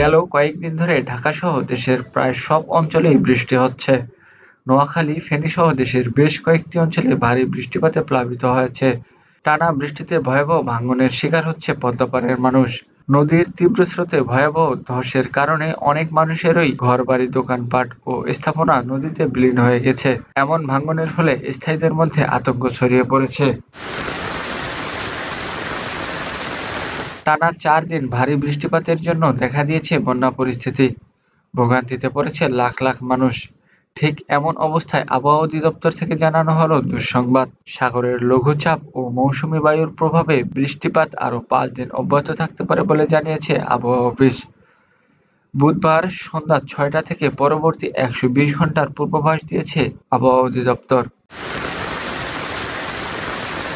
গেল কয়েকদিন ধরে ঢাকাসহ দেশের প্রায় সব অঞ্চলেই বৃষ্টি হচ্ছে। নোয়াখালী, ফেনীসহ দেশের বেশ কয়েকটি অঞ্চলে ভারী বৃষ্টিপাতে প্লাবিত হয়েছে। টানা বৃষ্টিতে ভয়াবহ ভাঙনের শিকার হচ্ছে পদ্মাপাড়ের মানুষ। নদীর তীব্র স্রোতে ভয়াবহ ধসের কারণে অনেক মানুষেরই ঘরবাড়ি, দোকানপাট ও স্থাপনা নদীতে বিলীন হয়ে গেছে। এমন ভাঙনের ফলে স্থায়ীদের মধ্যে আতঙ্ক ছড়িয়ে পড়েছে। টানা চার দিন ভারী বৃষ্টিপাতের জন্য দেখা দিয়েছে বন্যা পরিস্থিতি। ভোগান্তিতে পড়েছে লাখ লাখ মানুষ। ঠিক এমন অবস্থায় আবহাওয়া অধিদপ্তর থেকে জানানো হলো দুঃসংবাদ, সাগরের লঘুচাপ ও মৌসুমি বায়ুর প্রভাবে বৃষ্টিপাত আরও পাঁচ দিন অব্যাহত থাকতে পারে বলে জানিয়েছে আবহাওয়া অফিস। বুধবার সন্ধ্যা ছয়টা থেকে পরবর্তী একশো বিশ ঘণ্টার পূর্বাভাস দিয়েছে আবহাওয়া অধিদপ্তর।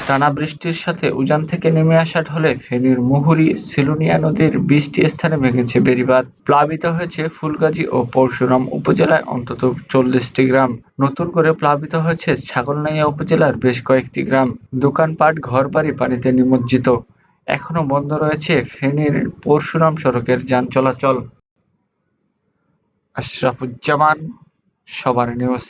টানা বৃষ্টির সাথে উজান থেকে নেমে আসা ঢলে ফেনীর মুহুরী, সিলোনিয়া নদীর বিশটি স্থানে ভেঙেছে বেড়িবাঁধ। প্লাবিত হয়েছে ফুলগাজী ও পরশুরাম উপজেলায় অন্তত চল্লিশটি গ্রাম। নতুন করে প্লাবিত হয়েছে ছাগলনাইয়া উপজেলার বেশ কয়েকটি গ্রাম। দোকানপাট, ঘরবাড়ি পানিতে নিমজ্জিত। এখনও বন্ধ রয়েছে ফেনীর পরশুরাম সড়কের যান চলাচল। আশরাফুজ্জামান, সবার নিউজ।